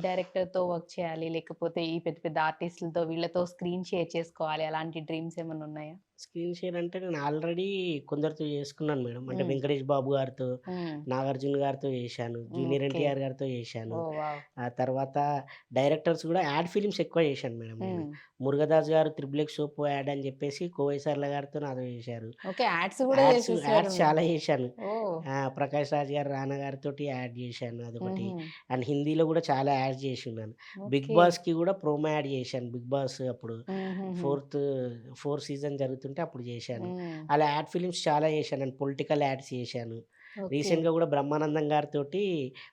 డైరెక్టర్‌తో work చేయాలి, లేకపోతే ఈ పెద్ద పెద్ద ఆర్టిస్ట్‌లతో వీళ్ళతో స్క్రీన్ షేర్ చేసుకోవాలి అలాంటి డ్రీమ్స్ ఏమన్నా ఉన్నాయా? స్క్రీన్ షేర్ అంటే నేను ఆల్రెడీ కొందరితో చేసుకున్నాను మేడం. అంటే. 'వెంకటేష్ బాబు' గారితో. 'నాగార్జున' గారితో చేశాను. 'జూనియర్. ఎన్టీఆర్' గారితో చేశాను. ఆ తర్వాత డైరెక్టర్స్ కూడా యాడ్ ఫిల్మ్స్ ఎక్కువ చేశాను మేడం నేను. 'మురుగదాస్' గారు 'త్రిబుల్ ఎక్స్ సోపు' యాడ్ అని చెప్పేసి కోవై సరళ గారితో నాతో చేశారు. యాడ్స్ చాలా చేశాను. 'ప్రకాష్ రాజ్' గారు, 'రానా' గారితోటి యాడ్ చేశాను అదొకటి. అండ్ హిందీలో కూడా చాలా యాడ్స్ చేసున్నాను. 'Bigg okay. బాస్‌కి' కూడా ప్రోమో యాడ్ చేశాను. 'బిగ్ బాస్' అప్పుడు. ఫోర్త్ ఫోర్త్ సీజన్ జరుగుతుంటే అప్పుడు చేశాను. అలా యాడ్ ఫిల్మ్స్ చాలా చేశాను. అండ్ పొలిటికల్ యాడ్స్ చేశాను. రీసెంట్‌గా కూడా 'బ్రహ్మానందం' గారితోటి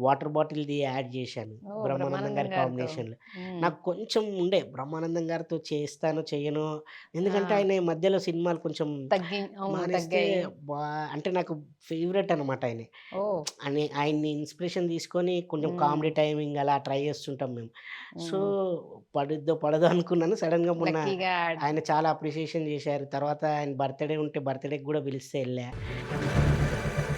వాటర్ బాటిల్‌ది యాడ్ చేశాను. 'బ్రహ్మానందం' గారి గారితో. కాంబినేషన్‌లో. నాకు కొంచెం ఉండే 'బ్రహ్మానందం' గారితో చేస్తానో చెయ్యనో ఎందుకంటే! ఆయన మధ్యలో సినిమాలు కొంచెం. మానేస్తే అంటే నాకు ఫేవరెట్ అనమాట ఆయన. ఆయన్ని ఇన్స్పిరేషన్ తీసుకొని కొంచెం. కామెడీ టైమింగ్ అలా ట్రై చేస్తుంటాం మేము. సో. పడిద్దో పడదో అనుకున్నాను. సడెన్‌గా మొన్న ఆయన చాలా అప్రిషియేషన్ చేశారు. తర్వాత ఆయన బర్త్‌డే ఉంటే బర్త్‌డేకి కూడా పిలిస్తే ఎళ్ళా.